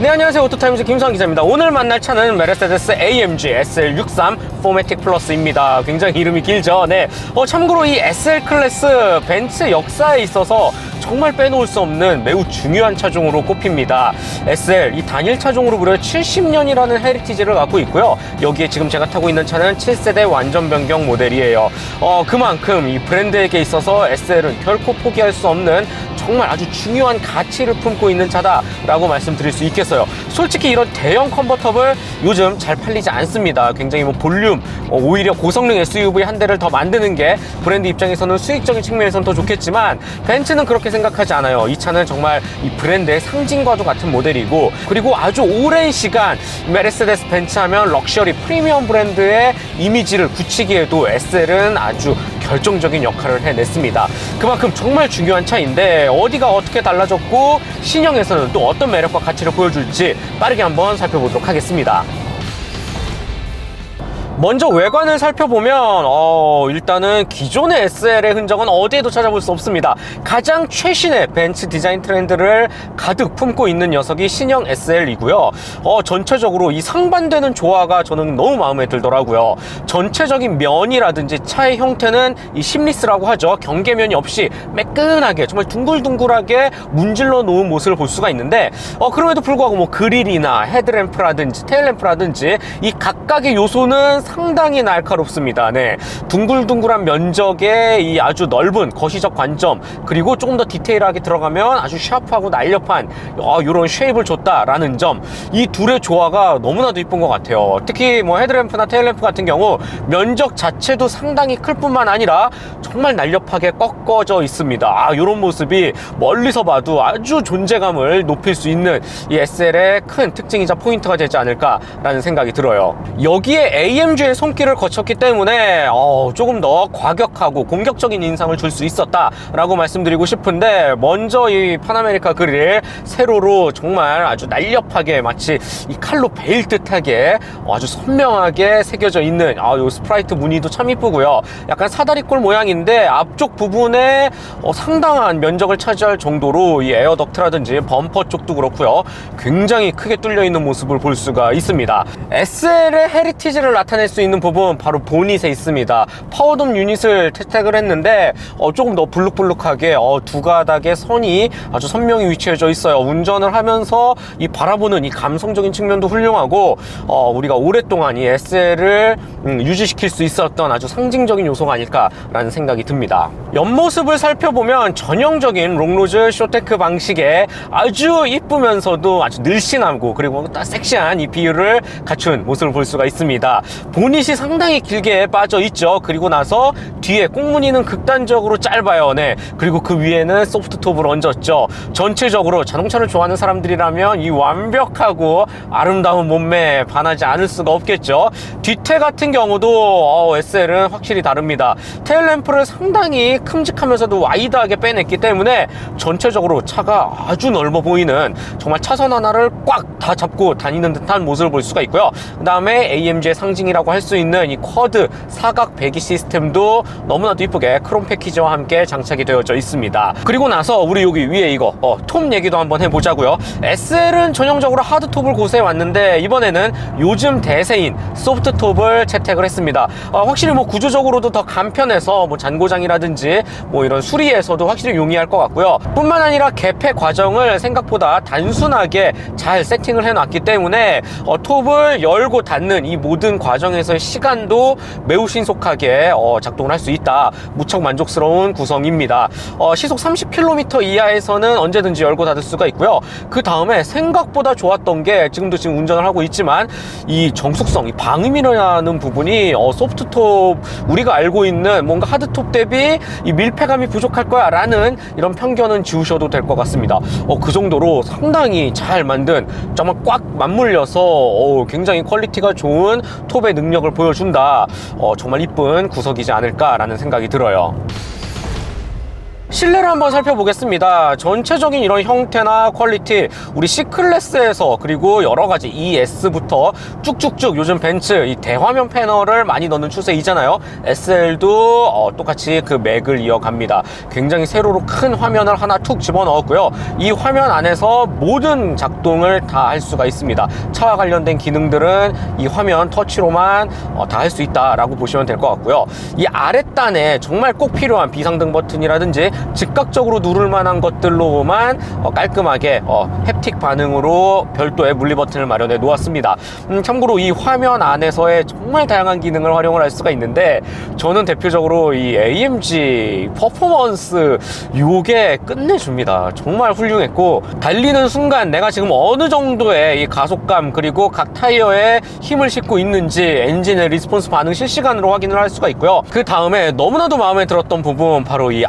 네 안녕하세요. 오토타임즈 김성 기자입니다. 오늘 만날 차는 메르세데스 AMG SL63 포매틱 플러스입니다. 굉장히 이름이 길죠? 네. 어, 참고로 이 SL 클래스 벤츠 역사에 있어서 정말 빼놓을 수 없는 매우 중요한 차종으로 꼽힙니다. SL 이 단일 차종으로 무려 70년이라는 헤리티지를 갖고 있고요. 여기에 지금 제가 타고 있는 차는 7세대 완전 변경 모델이에요. 어, 그만큼 이 브랜드에게 있어서 SL은 결코 포기할 수 없는 정말 아주 중요한 가치를 품고 있는 차다라고 말씀드릴 수 있겠어요. 솔직히 이런 대형 컨버터블 요즘 잘 팔리지 않습니다. 굉장히 뭐 볼륨, 어, 오히려 고성능 SUV 한 대를 더 만드는 게 브랜드 입장에서는 수익적인 측면에서는 더 좋겠지만 벤츠는 그렇게 생각하지 않아요. 이 차는 정말 이 브랜드의 상징과도 같은 모델이고 그리고 아주 오랜 시간 메르세데스 벤츠 하면 럭셔리 프리미엄 브랜드의 이미지를 굳히기에도 SL은 아주 결정적인 역할을 해냈습니다. 그만큼 정말 중요한 차인데 어디가 어떻게 달라졌고 신형에서는 또 어떤 매력과 가치를 보여줄지 빠르게 한번 살펴보도록 하겠습니다. 먼저 외관을 살펴보면 어, 일단은 기존의 SL의 흔적은 어디에도 찾아볼 수 없습니다. 가장 최신의 벤츠 디자인 트렌드를 가득 품고 있는 녀석이 신형 SL이고요. 어, 전체적으로 이 상반되는 조화가 저는 너무 마음에 들더라고요. 전체적인 면이라든지 차의 형태는 이 심리스라고 하죠. 경계면이 없이 매끈하게 정말 둥글둥글하게 문질러 놓은 모습을 볼 수가 있는데 어, 그럼에도 불구하고 뭐 그릴이나 헤드램프라든지 테일램프라든지 이 각각의 요소는 상당히 날카롭습니다. 네. 둥글둥글한 면적의 이 아주 넓은 거시적 관점 그리고 조금 더 디테일하게 들어가면 아주 샤프하고 날렵한 어, 이런 쉐입을 줬다라는 점 이 둘의 조화가 너무나도 이쁜 것 같아요. 특히 뭐 헤드램프나 테일램프 같은 경우 면적 자체도 상당히 클 뿐만 아니라 정말 날렵하게 꺾어져 있습니다. 아, 이런 모습이 멀리서 봐도 아주 존재감을 높일 수 있는 이 SL의 큰 특징이자 포인트가 되지 않을까라는 생각이 들어요. 여기에 AMG의 손길을 거쳤기 때문에 어, 조금 더 과격하고 공격적인 인상을 줄 수 있었다라고 말씀드리고 싶은데 먼저 이 파나메리카 그릴 세로로 정말 아주 날렵하게 마치 이 칼로 베일 듯하게 아주 선명하게 새겨져 있는 아, 요 스프라이트 무늬도 참 이쁘고요. 약간 사다리꼴 모양인데 앞쪽 부분에 어, 상당한 면적을 차지할 정도로 이 에어 덕트라든지 범퍼 쪽도 그렇고요. 굉장히 크게 뚫려 있는 모습을 볼 수가 있습니다. SL의 헤리티지를 나타 낼 수 있는 부분 바로 보닛에 있습니다. 파워돔 유닛을 채택을 했는데 어, 조금 더 불룩불룩하게 어, 두 가닥의 선이 아주 선명히 위치해져 있어요. 운전을 하면서 이 바라보는 이 감성적인 측면도 훌륭하고 어, 우리가 오랫동안 이 SL을 음, 유지시킬 수 있었던 아주 상징적인 요소가 아닐까라는 생각이 듭니다. 옆모습을 살펴보면 전형적인 롱로즈 쇼테크 방식의 아주 이쁘면서도 아주 늘씬하고 그리고 딱 섹시한 이 비율을 갖춘 모습을 볼 수가 있습니다. 보닛이 상당히 길게 빠져 있죠. 그리고 나서 뒤에 꽁무니는 극단적으로 짧아요. 네. 그리고 그 위에는 소프트 톱을 얹었죠. 전체적으로 자동차를 좋아하는 사람들이라면 이 완벽하고 아름다운 몸매에 반하지 않을 수가 없겠죠. 뒤태 같은 경우도 어, SL은 확실히 다릅니다. 테일램프를 상당히 큼직하면서도 와이드하게 빼냈기 때문에 전체적으로 차가 아주 넓어 보이는 정말 차선 하나를 꽉 다 잡고 다니는 듯한 모습을 볼 수가 있고요. 그 다음에 AMG의 상징이라고 할 수 있는 이 쿼드 사각 배기 시스템도 너무나도 이쁘게 크롬 패키지와 함께 장착이 되어져 있습니다. 그리고 나서 우리 여기 위에 이거 어, 톱 얘기도 한번 해보자고요. SL은 전형적으로 하드톱을 고수해 왔는데 이번에는 요즘 대세인 소프트톱을 채택을 했습니다. 어, 확실히 뭐 구조적으로도 더 간편해서 뭐 잔고장이라든지 뭐 이런 수리에서도 확실히 용이할 것 같고요. 뿐만 아니라 개폐 과정을 생각보다 단순하게 잘 세팅을 해놨기 때문에 어, 톱을 열고 닫는 이 모든 과정 에서의 시간도 매우 신속하게 어, 작동을 할 수 있다. 무척 만족스러운 구성입니다. 어, 시속 30km 이하에서는 언제든지 열고 닫을 수가 있고요. 그 다음에 생각보다 좋았던 게 지금도 지금 운전을 하고 있지만 이 정숙성, 이 방음이라는 부분이 어, 소프트톱 우리가 알고 있는 뭔가 하드톱 대비 이 밀폐감이 부족할 거야 라는 이런 편견은 지우셔도 될 것 같습니다. 어, 그 정도로 상당히 잘 만든 정말 꽉 맞물려서 어, 굉장히 퀄리티가 좋은 톱의 능 력을 보여준다. 어, 정말 이쁜 구석이지 않을까라는 생각이 들어요. 실내를 한번 살펴보겠습니다. 전체적인 이런 형태나 퀄리티, 우리 C클래스에서 그리고 여러 가지 ES부터 쭉쭉쭉 요즘 벤츠 이 대화면 패널을 많이 넣는 추세이잖아요. SL도 어, 똑같이 그 맥을 이어갑니다. 굉장히 세로로 큰 화면을 하나 툭 집어넣었고요. 이 화면 안에서 모든 작동을 다 할 수가 있습니다. 차와 관련된 기능들은 이 화면 터치로만 어, 다할 수 있다라고 보시면 될 것 같고요. 이 아랫단에 정말 꼭 필요한 비상등 버튼이라든지 즉각적으로 누를 만한 것들로만 어, 깔끔하게 어, 햅틱 반응으로 별도의 물리 버튼을 마련해 놓았습니다. 음, 참고로 이 화면 안에서의 정말 다양한 기능을 활용을 할 수가 있는데 저는 대표적으로 이 AMG 퍼포먼스 요게 끝내줍니다. 정말 훌륭했고 달리는 순간 내가 지금 어느 정도의 이 가속감 그리고 각 타이어에 힘을 싣고 있는지 엔진의 리스폰스 반응 실시간으로 확인을 할 수가 있고요. 그 다음에 너무나도 마음에 들었던 부분 바로 이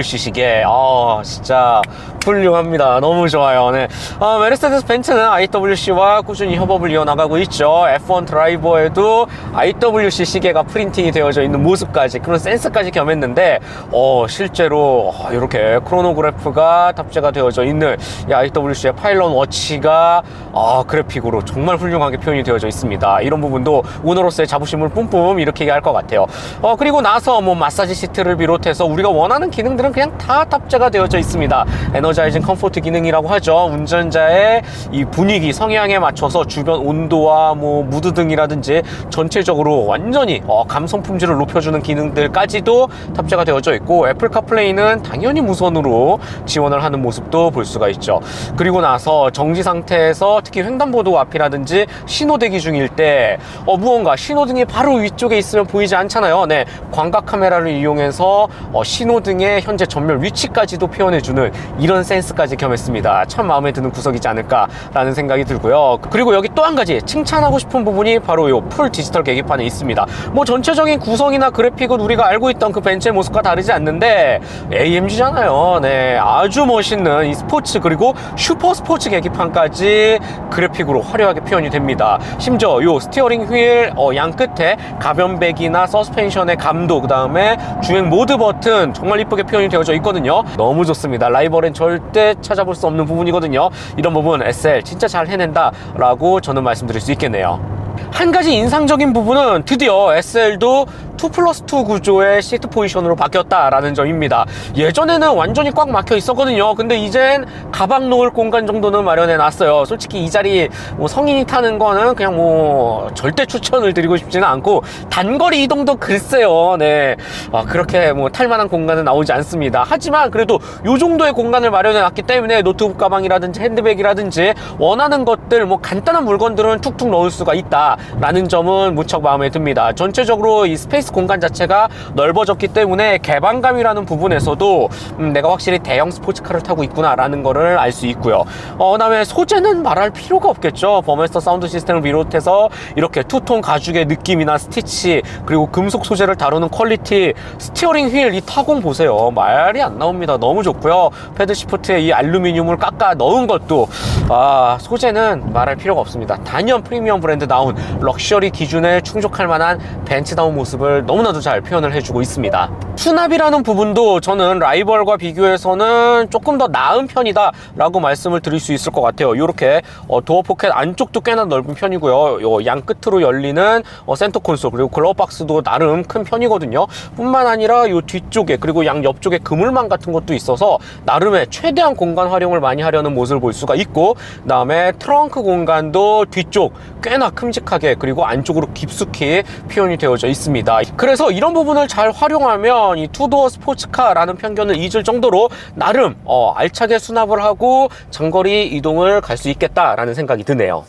IWC 시계. 아 진짜 훌륭합니다. 너무 좋아요. 네. 어, 메르세데스 벤츠는 IWC와 꾸준히 협업을 이어나가고 있죠. F1 드라이버에도 IWC 시계가 프린팅이 되어져 있는 모습까지 그런 센스까지 겸했는데 어, 실제로 어, 이렇게 크로노그래프가 탑재가 되어져 있는 이 IWC의 파일럿 워치가 아, 그래픽으로 정말 훌륭하게 표현이 되어져 있습니다. 이런 부분도 오너로서의 자부심을 뿜뿜 일으키게 할 것 같아요. 어, 그리고 나서 뭐 마사지 시트를 비롯해서 우리가 원하는 기능들은 그냥 다 탑재가 되어져 있습니다. 에너자이징 컴포트 기능이라고 하죠. 운전자의 이 분위기 성향에 맞춰서 주변 온도와 뭐 무드 등이라든지 전체적으로 완전히 어, 감성 품질을 높여주는 기능들까지도 탑재가 되어져 있고 애플 카플레이는 당연히 무선으로 지원을 하는 모습도 볼 수가 있죠. 그리고 나서 정지 상태에서 특히 횡단보도 앞이라든지 신호 대기 중일 때 어, 무언가 신호등이 바로 위쪽에 있으면 보이지 않잖아요. 네, 광각 카메라를 이용해서 어, 신호등의 현재 전멸 위치까지도 표현해주는 이런 센스까지 겸했습니다. 참 마음에 드는 구석이지 않을까라는 생각이 들고요. 그리고 여기 또 한 가지 칭찬하고 싶은 부분이 바로 이 풀 디지털 계기판에 있습니다. 뭐 전체적인 구성이나 그래픽은 우리가 알고 있던 그 벤츠의 모습과 다르지 않는데 AMG잖아요. 네, 아주 멋있는 이 스포츠 그리고 슈퍼 스포츠 계기판까지 그래픽으로 화려하게 표현이 됩니다. 심지어 이 스티어링 휠 어, 양 끝에 가변백이나 서스펜션의 감도 그 다음에 주행 모드 버튼 정말 이쁘게 표현 이 되어져 있거든요. 너무 좋습니다. 라이벌엔 절대 찾아볼 수 없는 부분이거든요. 이런 부분 SL 진짜 잘 해낸다 라고 저는 말씀드릴 수 있겠네요. 한 가지 인상적인 부분은 드디어 SL도 2 플러스 2 구조의 시트 포지션으로 바뀌었다라는 점입니다. 예전에는 완전히 꽉 막혀 있었거든요. 근데 이젠 가방 놓을 공간 정도는 마련해 놨어요. 솔직히 이 자리 뭐 성인이 타는 거는 그냥 뭐 절대 추천을 드리고 싶지는 않고 단거리 이동도 글쎄요. 네. 아, 그렇게 뭐 탈만한 공간은 나오지 않습니다. 하지만 그래도 요 정도의 공간을 마련해 놨기 때문에 노트북 가방이라든지 핸드백이라든지 원하는 것들 뭐 간단한 물건들은 툭툭 넣을 수가 있다 라는 점은 무척 마음에 듭니다. 전체적으로 이 스페이스 공간 자체가 넓어졌기 때문에 개방감이라는 부분에서도 음, 내가 확실히 대형 스포츠카를 타고 있구나라는 거를 알 수 있고요. 어, 그다음에 소재는 말할 필요가 없겠죠. 버메스터 사운드 시스템을 비롯해서 이렇게 투톤 가죽의 느낌이나 스티치 그리고 금속 소재를 다루는 퀄리티 스티어링 휠 이 타공 보세요. 말이 안 나옵니다. 너무 좋고요. 패드 시프트에 이 알루미늄을 깎아 넣은 것도 아, 소재는 말할 필요가 없습니다. 단연 프리미엄 브랜드 나온 럭셔리 기준에 충족할 만한 벤츠다운 모습을 너무나도 잘 표현을 해주고 있습니다. 수납이라는 부분도 저는 라이벌과 비교해서는 조금 더 나은 편이다 라고 말씀을 드릴 수 있을 것 같아요. 이렇게 어, 도어 포켓 안쪽도 꽤나 넓은 편이고요. 요 양 끝으로 열리는 어, 센터 콘솔 그리고 글러브 박스도 나름 큰 편이거든요. 뿐만 아니라 요 뒤쪽에 그리고 양 옆쪽에 그물망 같은 것도 있어서 나름의 최대한 공간 활용을 많이 하려는 모습을 볼 수가 있고 그 다음에 트렁크 공간도 뒤쪽 꽤나 큼직 하게 그리고 안쪽으로 깊숙이 표현이 되어져 있습니다. 그래서 이런 부분을 잘 활용하면 이 투도어 스포츠카라는 편견을 잊을 정도로 나름 어, 알차게 수납을 하고 장거리 이동을 갈 수 있겠다라는 생각이 드네요.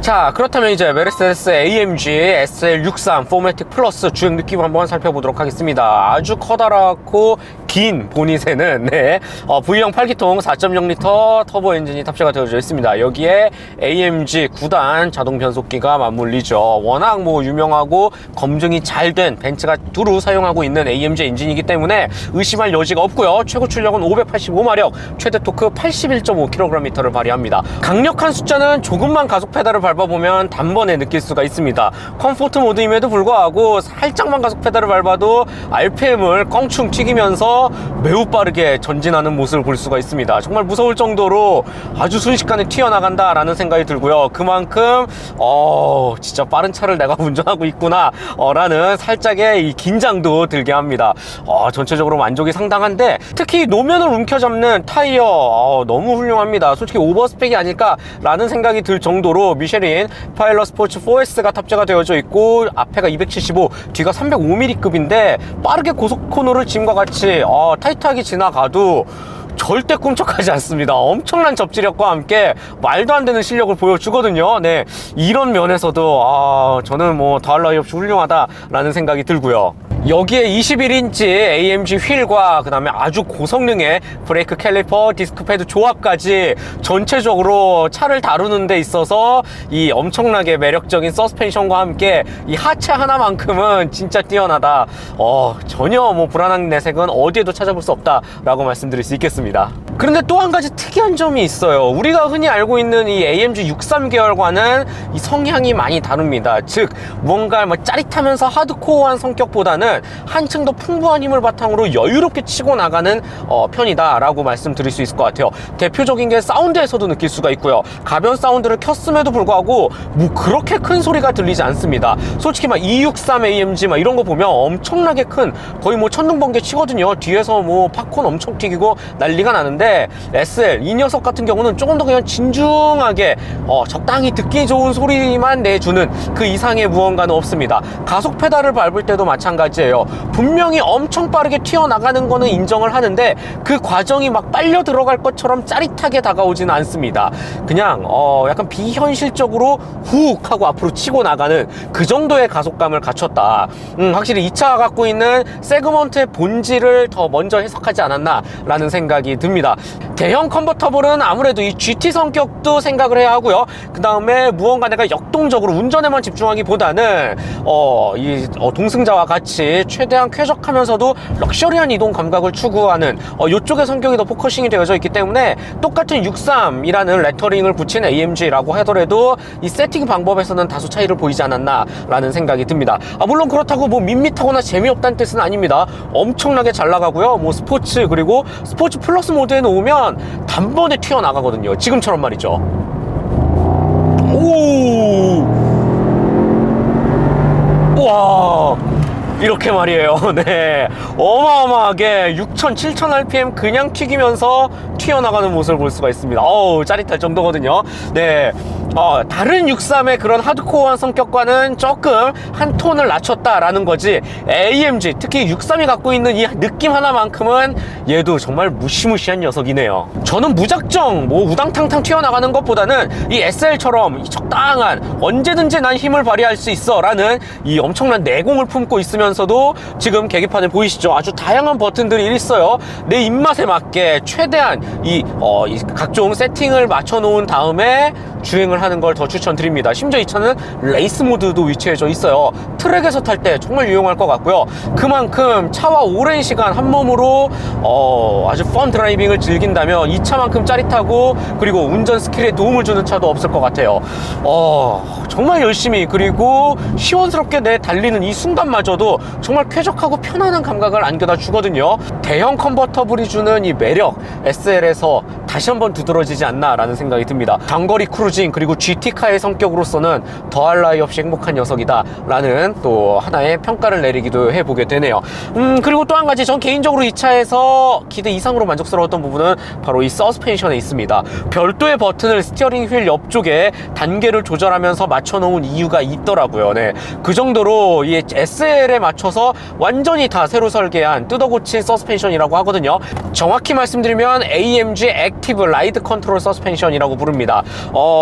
자 그렇다면 이제 메르세데스 AMG SL63 포매틱 플러스 주행 느낌 한번 살펴보도록 하겠습니다 아주 커다랗고 긴 보닛에는 네, 어, V형 8기통 4.0L 터보 엔진이 탑재가 되어져 있습니다. 여기에 AMG 9단 자동 변속기가 맞물리죠. 워낙 뭐 유명하고 검증이 잘 된 벤츠가 두루 사용하고 있는 AMG 엔진이기 때문에 의심할 여지가 없고요. 최고 출력은 585마력, 최대 토크 81.5kgm를 발휘합니다. 강력한 숫자는 조금만 가속 페달을 밟아보면 단번에 느낄 수가 있습니다. 컴포트 모드임에도 불구하고 살짝만 가속 페달을 밟아도 RPM을 껑충 튀기면서 매우 빠르게 전진하는 모습을 볼 수가 있습니다. 정말 무서울 정도로 아주 순식간에 튀어나간다라는 생각이 들고요. 그만큼 어 진짜 빠른 차를 내가 운전하고 있구나 어, 라는 살짝의 이 긴장도 들게 합니다. 어, 전체적으로 만족이 상당한데 특히 노면을 움켜잡는 타이어 어, 너무 훌륭합니다. 솔직히 오버스펙이 아닐까라는 생각이 들 정도로 미쉐린 파일럿 스포츠 4S가 탑재가 되어져 있고 앞에가 275, 뒤가 305mm급인데 빠르게 고속 코너를 짐과 같이 어, 타이트하게 지나가도 절대 꿈쩍하지 않습니다. 엄청난 접지력과 함께 말도 안 되는 실력을 보여주거든요. 네. 이런 면에서도, 아, 저는 뭐, 나위 없이 훌륭하다라는 생각이 들고요. 여기에 21인치 AMG 휠과 그 다음에 아주 고성능의 브레이크 캘리퍼, 디스크 패드 조합까지 전체적으로 차를 다루는 데 있어서 이 엄청나게 매력적인 서스펜션과 함께 이 하체 하나만큼은 진짜 뛰어나다. 어, 전혀 뭐 불안한 내색은 어디에도 찾아볼 수 없다라고 말씀드릴 수 있겠습니다. 그런데 또 한 가지 특이한 점이 있어요. 우리가 흔히 알고 있는 이 AMG 63 계열과는 이 성향이 많이 다릅니다. 즉, 뭔가 뭐 짜릿하면서 하드코어한 성격보다는 한층 더 풍부한 힘을 바탕으로 여유롭게 치고 나가는 어, 편이다라고 말씀드릴 수 있을 것 같아요. 대표적인 게 사운드에서도 느낄 수가 있고요. 가벼운 사운드를 켰음에도 불구하고 뭐 그렇게 큰 소리가 들리지 않습니다. 솔직히 막 263 AMG 막 이런 거 보면 엄청나게 큰 거의 뭐 천둥 번개 치거든요. 뒤에서 뭐 팝콘 엄청 튀기고 난리가 나는데 SL 이 녀석 같은 경우는 조금 더 그냥 진중하게 어, 적당히 듣기 좋은 소리만 내주는 그 이상의 무언가는 없습니다. 가속 페달을 밟을 때도 마찬가지 예요. 분명히 엄청 빠르게 튀어나가는 거는 인정을 하는데 그 과정이 막 빨려 들어갈 것처럼 짜릿하게 다가오지는 않습니다. 그냥 어, 약간 비현실적으로 훅 하고 앞으로 치고 나가는 그 정도의 가속감을 갖췄다. 음, 확실히 이 차가 갖고 있는 세그먼트의 본질을 더 먼저 해석하지 않았나라는 생각이 듭니다. 대형 컨버터블은 아무래도 이 GT 성격도 생각을 해야 하고요. 그 다음에 무언가 내가 역동적으로 운전에만 집중하기보다는 어, 이 어, 동승자와 같이 최대한 쾌적하면서도 럭셔리한 이동 감각을 추구하는 어, 이쪽의 성격이 더 포커싱이 되어져 있기 때문에 똑같은 63이라는 레터링을 붙인 AMG라고 하더라도 이 세팅 방법에서는 다소 차이를 보이지 않았나라는 생각이 듭니다. 아, 물론 그렇다고 뭐 밋밋하거나 재미없다는 뜻은 아닙니다. 엄청나게 잘 나가고요. 뭐 스포츠 그리고 스포츠 플러스 모드에 놓으면 단번에 튀어나가거든요. 지금처럼 말이죠. 오! 와! 이렇게 말이에요. 네. 어마어마하게 6,000, 7,000 RPM 그냥 튀기면서 튀어나가는 모습을 볼 수가 있습니다. 어우, 짜릿할 정도거든요. 네. 어, 다른 63의 그런 하드코어한 성격과는 조금 한 톤을 낮췄다라는 거지. AMG, 특히 63이 갖고 있는 이 느낌 하나만큼은 얘도 정말 무시무시한 녀석이네요. 저는 무작정 뭐 우당탕탕 튀어나가는 것보다는 이 SL처럼 적당한 언제든지 난 힘을 발휘할 수 있어 라는 이 엄청난 내공을 품고 있으면서도 지금 계기판에 보이시죠? 아주 다양한 버튼들이 있어요. 내 입맛에 맞게 최대한 이, 어, 이 각종 세팅을 맞춰 놓은 다음에 주행을 하는 걸 더 추천드립니다. 심지어 이 차는 레이스 모드도 위치해져 있어요. 트랙에서 탈 때 정말 유용할 것 같고요. 그만큼 차와 오랜 시간 한 몸으로 어, 아주 펀 드라이빙을 즐긴다면 이 차만큼 짜릿하고 그리고 운전 스킬에 도움을 주는 차도 없을 것 같아요. 어, 정말 열심히 그리고 시원스럽게 내 달리는 이 순간마저도 정말 쾌적하고 편안한 감각을 안겨다 주거든요. 대형 컨버터블이 주는 이 매력 SL에서 다시 한번 두드러지지 않나라는 생각이 듭니다. 장거리 크루 징 그리고 GT카의 성격으로서는 더할 나위 없이 행복한 녀석이다 라는 또 하나의 평가를 내리기도 해보게 되네요. 음 그리고 또 한 가지 전 개인적으로 이 차에서 기대 이상으로 만족스러웠던 부분은 바로 이 서스펜션에 있습니다. 별도의 버튼을 스티어링 휠 옆쪽에 단계를 조절하면서 맞춰놓은 이유가 있더라고요. 네. 그 정도로 이 SL에 맞춰서 완전히 다 새로 설계한 뜯어고친 서스펜션이라고 하거든요. 정확히 말씀드리면 AMG 액티브 라이드 컨트롤 서스펜션이라고 부릅니다. 어,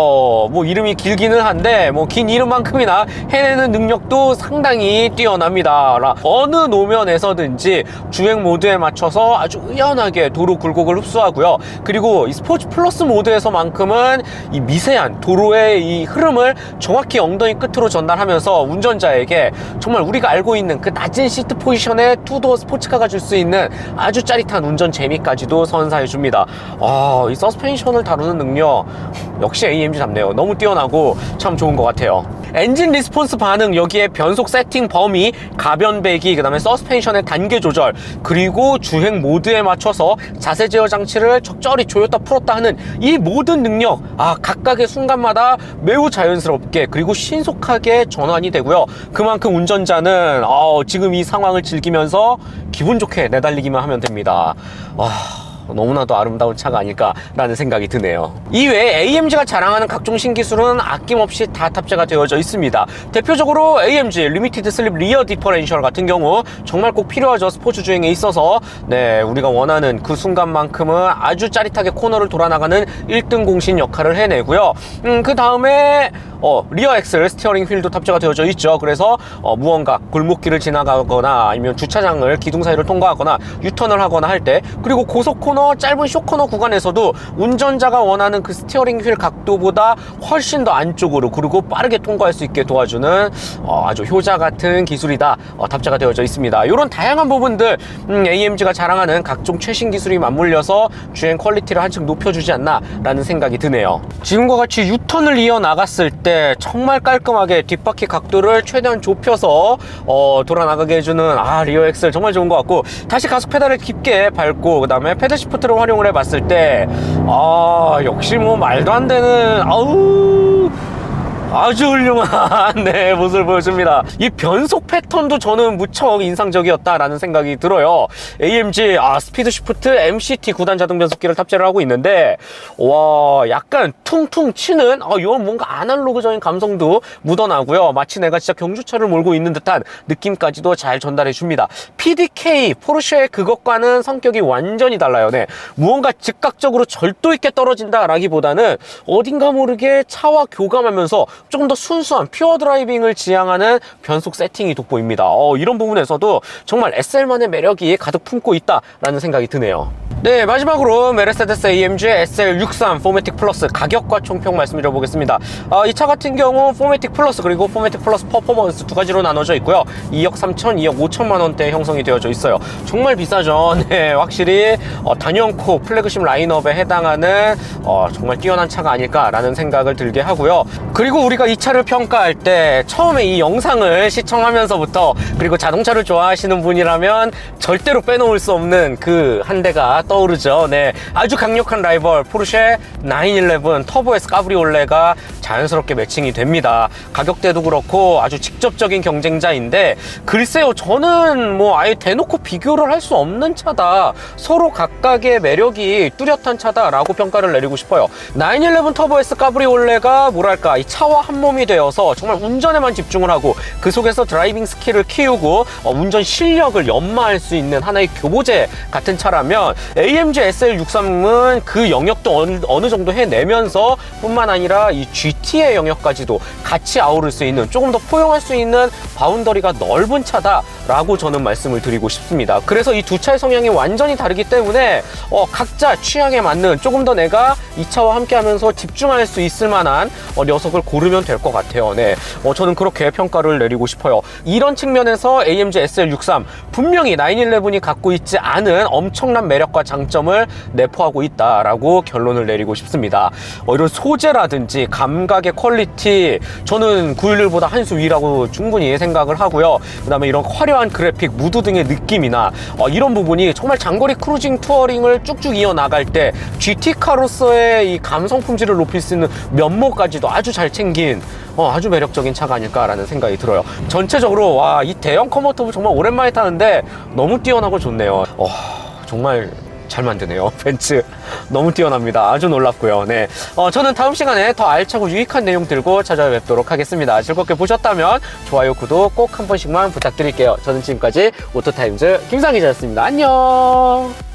뭐 이름이 길기는 한데 뭐 긴 이름만큼이나 해내는 능력도 상당히 뛰어납니다. 라- 어느 노면에서든지 주행 모드에 맞춰서 아주 의연하게 도로 굴곡을 흡수하고요. 그리고 이 스포츠 플러스 모드에서만큼은 이 미세한 도로의 이 흐름을 정확히 엉덩이 끝으로 전달하면서 운전자에게 정말 우리가 알고 있는 그 낮은 시트 포지션의 투도어 스포츠카가 줄 수 있는 아주 짜릿한 운전 재미까지도 선사해 줍니다. 아, 이 서스펜션을 다루는 능력 역시 AMG답네요. 너무 뛰어나고 참 좋은 것 같아요. 엔진 리스폰스 반응 여기에 변속 세팅 범위, 가변 배기, 그 다음에 서스펜션의 단계 조절, 그리고 주행 모드에 맞춰서 자세 제어 장치를 적절히 조였다 풀었다 하는 이 모든 능력, 아 각각의 순간마다 매우 자연스럽게 그리고 신속하게 전환이 되고요. 그만큼 운전자는 어, 지금 이 상황을 즐기면서 기분 좋게 내달리기만 하면 됩니다. 와. 너무나도 아름다운 차가 아닐까라는 생각이 드네요. 이외에 AMG가 자랑하는 각종 신기술은 아낌없이 다 탑재가 되어져 있습니다. 대표적으로 AMG 리미티드 슬립 리어 디퍼렌셜 같은 경우 정말 꼭 필요하죠. 스포츠 주행에 있어서 네 우리가 원하는 그 순간만큼은 아주 짜릿하게 코너를 돌아나가는 1등 공신 역할을 해내고요. 음, 그 다음에 어, 리어 엑셀 스티어링 휠도 탑재가 되어져 있죠. 그래서 어, 무언가 골목길을 지나가거나 아니면 주차장을 기둥 사이를 통과하거나 유턴을 하거나 할 때 그리고 고속 코너 짧은 쇼 코너 구간에서도 운전자가 원하는 그 스티어링 휠 각도보다 훨씬 더 안쪽으로 그리고 빠르게 통과할 수 있게 도와주는 어, 아주 효자 같은 기술이다 어, 탑재가 되어져 있습니다. 이런 다양한 부분들 음, AMG가 자랑하는 각종 최신 기술이 맞물려서 주행 퀄리티를 한층 높여주지 않나 라는 생각이 드네요. 지금과 같이 유턴을 이어 나갔을 때 정말 깔끔하게 뒷바퀴 각도를 최대한 좁혀서 어, 돌아 나가게 해주는 아 리어 엑셀 정말 좋은 것 같고 다시 가속 페달을 깊게 밟고 그 다음에 패드 시프트를 활용을 해봤을 때 아 역시 뭐 말도 안 되는 아우 아주 훌륭한 네, 모습을 보여줍니다. 이 변속 패턴도 저는 무척 인상적이었다라는 생각이 들어요. AMG 아, 스피드 시프트 MCT 9단 자동 변속기를 탑재를 하고 있는데 와 약간 퉁퉁 치는 아, 이건 뭔가 아날로그적인 감성도 묻어나고요. 마치 내가 진짜 경주차를 몰고 있는 듯한 느낌까지도 잘 전달해 줍니다. PDK 포르쉐의 그것과는 성격이 완전히 달라요. 네. 무언가 즉각적으로 절도 있게 떨어진다라기보다는 어딘가 모르게 차와 교감하면서 조금 더 순수한 퓨어 드라이빙을 지향하는 변속 세팅이 돋보입니다. 어, 이런 부분에서도 정말 SL만의 매력이 가득 품고 있다라는 생각이 드네요. 네, 마지막으로 메르세데스 AMG SL63 포매틱 플러스 가격과 총평 말씀드려보겠습니다. 아, 이차 같은 경우 포매틱 플러스 그리고 포매틱 플러스 퍼포먼스 두 가지로 나눠져 있고요. 2억 3천, 2억 5천만 원대 형성이 되어져 있어요. 정말 비싸죠. 네, 확실히 어, 단연코 플래그십 라인업에 해당하는 어, 정말 뛰어난 차가 아닐까라는 생각을 들게 하고요. 그리고 우리가 이 차를 평가할 때 처음에 이 영상을 시청하면서부터 그리고 자동차를 좋아하시는 분이라면 절대로 빼놓을 수 없는 그 한 대가 떠오르죠. 네, 아주 강력한 라이벌 포르쉐 911 터보 S 까브리올레가 자연스럽게 매칭이 됩니다. 가격대도 그렇고 아주 직접적인 경쟁자인데 글쎄요, 저는 뭐 아예 대놓고 비교를 할 수 없는 차다. 서로 각각의 매력이 뚜렷한 차다라고 평가를 내리고 싶어요. 911 터보 S 까브리올레가 뭐랄까 이 차와 한 몸이 되어서 정말 운전에만 집중을 하고 그 속에서 드라이빙 스킬을 키우고 어, 운전 실력을 연마할 수 있는 하나의 교보제 같은 차라면 AMG SL63은 그 영역도 어느, 어느 정도 해내면서 뿐만 아니라 이 GT의 영역까지도 같이 아우를 수 있는 조금 더 포용할 수 있는 바운더리가 넓은 차다라고 저는 말씀을 드리고 싶습니다. 그래서 이 두 차의 성향이 완전히 다르기 때문에 어, 각자 취향에 맞는 조금 더 내가 이 차와 함께 하면서 집중할 수 있을 만한 어, 녀석을 고르 면 될 것 같아요. 네. 어, 저는 그렇게 평가를 내리고 싶어요. 이런 측면에서 AMG SL63 분명히 911이 갖고 있지 않은 엄청난 매력과 장점을 내포하고 있다라고 결론을 내리고 싶습니다. 어, 이런 소재라든지 감각의 퀄리티 저는 911보다 한 수 위라고 충분히 생각을 하고요. 그 다음에 이런 화려한 그래픽, 무드 등의 느낌이나 어, 이런 부분이 정말 장거리 크루징 투어링을 쭉쭉 이어 나갈 때 GT카로서의 이 감성 품질을 높일 수 있는 면모까지도 아주 잘 챙긴 어, 아주 매력적인 차가 아닐까라는 생각이 들어요. 전체적으로 와, 이 대형 커버터브 정말 오랜만에 타는데 너무 뛰어나고 좋네요. 어, 정말 잘 만드네요. 벤츠 너무 뛰어납니다. 아주 놀랍고요. 네, 어, 저는 다음 시간에 더 알차고 유익한 내용 들고 찾아뵙도록 하겠습니다. 즐겁게 보셨다면 좋아요, 구독 꼭 한 번씩만 부탁드릴게요. 저는 지금까지 오토타임즈 김상 기자였습니다. 안녕.